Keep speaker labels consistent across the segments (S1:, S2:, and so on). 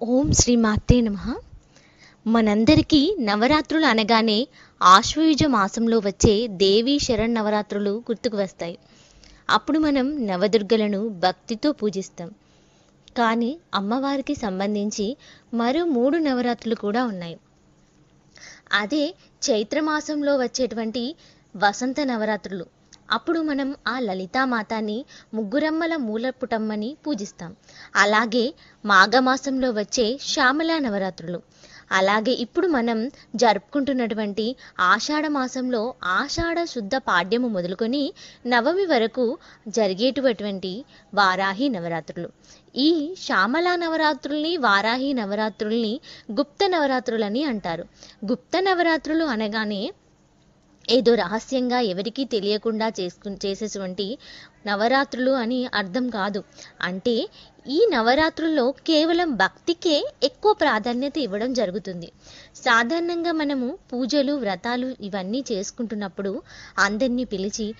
S1: ఓం శ్రీ మాత్రే నమ. మనందరికీ నవరాత్రులు అనగానే ఆశ్వయుజ మాసంలో వచ్చే దేవీ శరణ్ నవరాత్రులు గుర్తుకు వస్తాయి. అప్పుడు మనం నవదుర్గలను భక్తితో పూజిస్తాం. కానీ అమ్మవారికి సంబంధించి మరో మూడు నవరాత్రులు కూడా ఉన్నాయి. అదే చైత్రమాసంలో వచ్చేటువంటి వసంత నవరాత్రులు. అప్పుడు మనం ఆ లలితామాతాని ముగ్గురమ్మల మూలపుటమ్మని పూజిస్తాం. అలాగే మాఘమాసంలో వచ్చే శ్యామలా నవరాత్రులు. అలాగే ఇప్పుడు మనం జరుపుకుంటున్నటువంటి ఆషాఢ మాసంలో ఆషాఢ శుద్ధ పాడ్యము మొదలుకొని నవమి వరకు జరిగేటటువంటి వారాహి నవరాత్రులు. ఈ శ్యామలా నవరాత్రుల్ని వారాహి నవరాత్రుల్ని గుప్త నవరాత్రులని అంటారు. గుప్త నవరాత్రులు అనగానే ఏదో రహస్యంగా ఎవరికీ తెలియకుండా చేసుకు చేసేటువంటి నవరాత్రులు అని అర్థం కాదు. అంటే ఈ నవరాత్రుల్లో కేవలం భక్తికే ఎక్కువ ప్రాధాన్యత ఇవ్వడం జరుగుతుంది. సాధారణంగా మనము పూజలు వ్రతాలు ఇవన్నీ చేసుకుంటున్నప్పుడు అందరినీ పిలిచి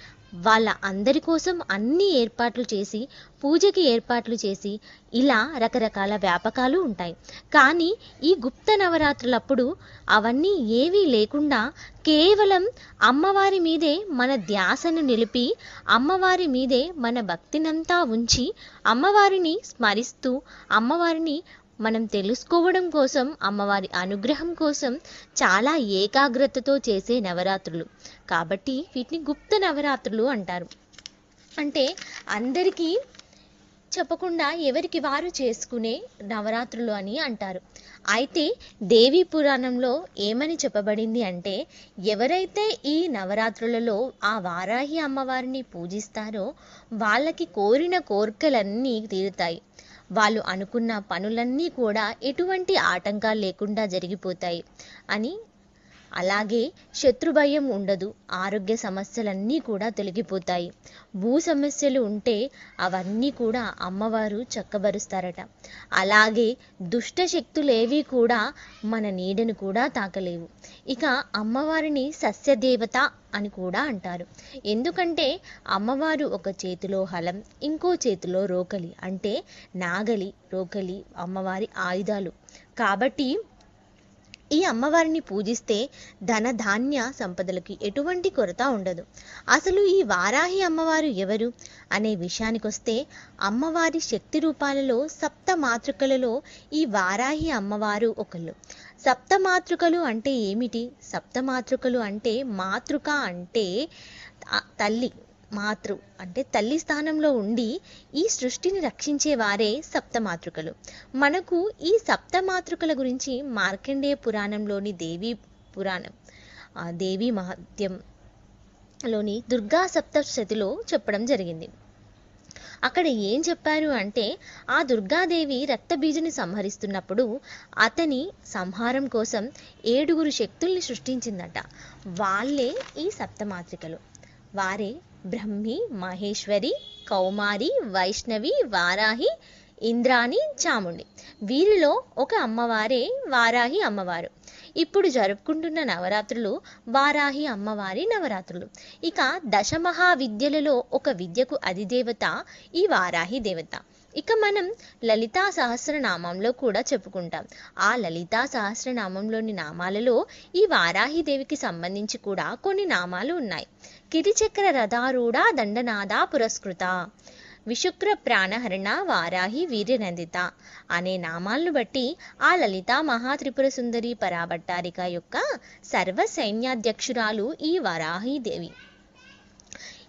S1: వాళ్ళ అందరి కోసం అన్ని ఏర్పాట్లు చేసి పూజకి ఏర్పాట్లు చేసి ఇలా రకరకాల వ్యాపకాలు ఉంటాయి. కానీ ఈ గుప్త నవరాత్రులప్పుడు అవన్నీ ఏవీ లేకుండా కేవలం అమ్మవారి మీదే మన ధ్యాసను నిలిపి అమ్మవారి మీదే మన భక్తినంతా ఉంచి అమ్మవారిని స్మరిస్తూ అమ్మవారిని మనం తెలుసుకోవడం కోసం అమ్మవారి అనుగ్రహం కోసం చాలా ఏకాగ్రతతో చేసే నవరాత్రులు. కాబట్టి వీటిని గుప్త నవరాత్రులు అంటారు. అంటే అందరికీ చెప్పకుండా ఎవరికి వారు చేసుకునే నవరాత్రులు అని అంటారు. అయితే దేవీ పురాణంలో ఏమని చెప్పబడింది అంటే ఎవరైతే ఈ నవరాత్రులలో ఆ వారాహి అమ్మవారిని పూజిస్తారో వాళ్ళకి కోరిన కోరికలన్నీ తీరుతాయి. వాళ్ళు అనుకున్న పనులన్నీ కూడా ఎటువంటి ఆటంకాలు లేకుండా జరిగిపోతాయి అని అలాగే శత్రుభయం ఉండదు ఆరోగ్య సమస్యలన్నీ కూడా తొలగిపోతాయి. భూ సమస్యలు ఉంటే అవన్నీ కూడా అమ్మవారు చక్కబరుస్తారట. అలాగే దుష్ట శక్తులేవి కూడా మన నీడను కూడా తాకలేవు. ఇక అమ్మవారిని సస్యదేవత అని కూడా అంటారు. ఎందుకంటే అమ్మవారు ఒక చేతిలో హలం ఇంకో చేతిలో రోకలి అంటే నాగలి రోకలి అమ్మవారి ఆయుధాలు. కాబట్టి ఈ అమ్మవారిని పూజిస్తే ధన ధాన్య సంపదలకి ఎటువంటి కొరత ఉండదు. అసలు ఈ వారాహి అమ్మవారు ఎవరు? అనే విషయానికొస్తే అమ్మవారి శక్తి రూపాలలో సప్త మాతృకలలో ఈ వారాహి అమ్మవారు ఒకళ్ళు. సప్త మాతృకలు అంటే ఏమిటి? సప్త మాతృకలు అంటే మాతృక అంటే తల్లి. మాతృ అంటే తల్లి స్థానంలో ఉండి ఈ సృష్టిని రక్షించే వారే సప్తమాతృకలు. మనకు ఈ సప్తమాతృకల గురించి మార్కండేయ పురాణంలోని దేవీ పురాణం దేవి దేవీ మహత్యంలోని దుర్గా సప్తశతిలో చెప్పడం జరిగింది. అక్కడ ఏం చెప్పారు అంటే ఆ దుర్గాదేవి రక్తబీజుని సంహరిస్తున్నప్పుడు అతని సంహారం కోసం ఏడుగురు శక్తుల్ని సృష్టించిందట. వాళ్ళే ఈ సప్తమాత్రికలు వారే బ్రహ్మి మహేశ్వరి కౌమారి వైష్ణవి వారాహి ఇంద్రాణి చాముండి. వీరిలో ఒక అమ్మవారే వారాహి అమ్మవారు. ఇప్పుడు జరుపుకుంటున్న నవరాత్రులు వారాహి అమ్మవారి నవరాత్రులు. ఇక దశమహావిద్యలలో ఒక విద్యకు అధిదేవత ఈ వారాహి దేవత. ఇక మనం లలితా సహస్రనామంలో కూడా చెప్పుకుంటాం. ఆ లలితా సహస్రనామంలోని నామాలలో ఈ వారాహిదేవికి సంబంధించి కూడా కొన్ని నామాలు ఉన్నాయి. కిరిచక్ర రథారూఢ దండనాద పురస్కృత విశుక్ర ప్రాణహరణ వారాహి వీర్యనందిత అనే నామాలను బట్టి ఆ లలిత మహాత్రిపుర సుందరి పరాభట్టారిక యొక్క సర్వ సైన్యాధ్యక్షురాలు ఈ వారాహిదేవి.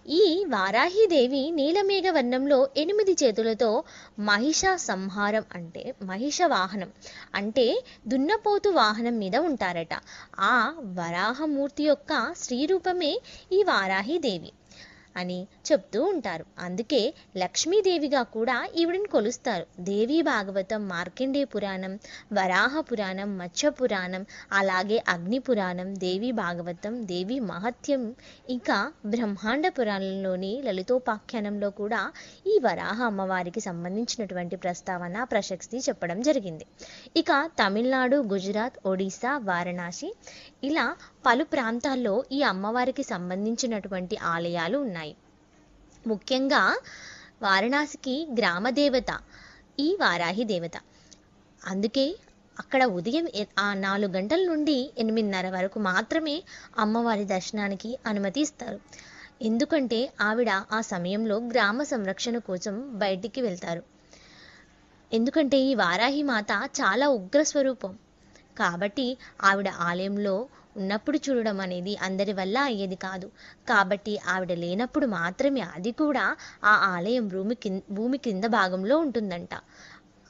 S1: ఈ వారాహిదేవి నీలమేఘ వర్ణంలో ఎనిమిది చేతులతో మహిష సంహారం అంటే మహిష వాహనం అంటే దున్నపోతు వాహనం మీద ఉంటారట. ఆ వరాహమూర్తి యొక్క శ్రీరూపమే ఈ వారాహిదేవి. అని చెప్తూ ఉంటారు. అందుకే లక్ష్మీదేవిగా కూడా ఈవిడని కొలుస్తారు. దేవీ భాగవతం మార్కండే పురాణం వరాహ పురాణం మత్స్య పురాణం అలాగే అగ్ని పురాణం దేవీ భాగవతం దేవి మహత్యం ఇంకా బ్రహ్మాండ పురాణంలోని లలితోపాఖ్యానంలో కూడా ఈ వరాహ అమ్మవారికి సంబంధించినటువంటి ప్రస్తావన ప్రశస్తి చెప్పడం జరిగింది. ఇక తమిళనాడు గుజరాత్ ఒడిశా వారణాసి ఇలా పలు ప్రాంతాల్లో ఈ అమ్మవారికి సంబంధించినటువంటి ఆలయాలు ఉన్నాయి. ముఖ్యంగా వారణాసికి గ్రామ దేవత ఈ వారాహి దేవత. అందుకే అక్కడ ఉదయం ఆ నాలుగు గంటల నుండి ఎనిమిదిన్నర వరకు మాత్రమే అమ్మవారి దర్శనానికి అనుమతి ఇస్తారు. ఎందుకంటే ఆవిడ ఆ సమయంలో గ్రామ సంరక్షణ కోసం బయటికి వెళ్తారు. ఎందుకంటే ఈ వారాహి మాత చాలా ఉగ్ర స్వరూపం. కాబట్టి ఆవిడ ఆలయంలో ఉన్నప్పుడు చూడడం అనేది అందరి వల్ల అయ్యేది కాదు. కాబట్టి ఆవిడ లేనప్పుడు మాత్రమే అది కూడా ఆ ఆలయం భూమి కింద భూమి కింద భాగంలో ఉంటుందంట.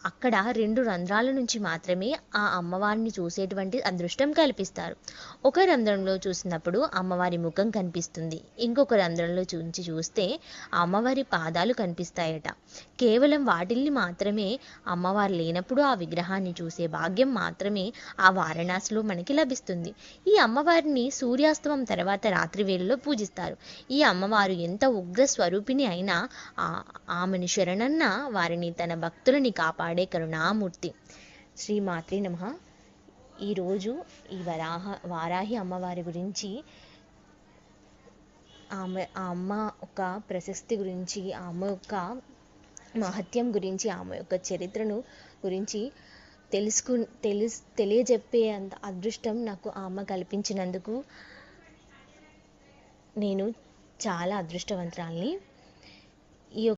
S1: అక్కడ రెండు రంధ్రాల నుంచి మాత్రమే ఆ అమ్మవారిని చూసేటువంటి అదృష్టం కల్పిస్తారు. ఒక రంధ్రంలో చూసినప్పుడు అమ్మవారి ముఖం కనిపిస్తుంది. ఇంకొక రంధ్రంలో చూసి చూస్తే అమ్మవారి పాదాలు కనిపిస్తాయట. కేవలం వాటిల్ని మాత్రమే అమ్మవారు లేనప్పుడు ఆ విగ్రహాన్ని చూసే భాగ్యం మాత్రమే ఆ వారణాసిలో మనకి లభిస్తుంది. ఈ అమ్మవారిని సూర్యాస్తమం తర్వాత రాత్రి వేళలో పూజిస్తారు. ఈ అమ్మవారు ఎంత ఉగ్ర స్వరూపిణి అయినా ఆ ఆమెను శరణన్న వారిని తన భక్తులని కాపాడే కరుణామూర్తి. శ్రీ మాత్రి నమ ఈరోజు ఈ వరాహ వారాహి అమ్మవారి గురించి ఆమె ఆ అమ్మ యొక్క ప్రశస్తి గురించి ఆమె యొక్క మహత్యం గురించి ఆమె యొక్క చరిత్రను గురించి తెలుసుకు తెలుసు తెలియజెప్పే అంత అదృష్టం నాకు ఆ అమ్మ కల్పించినందుకు నేను చాలా అదృష్టవంతురాల్ని. ఈ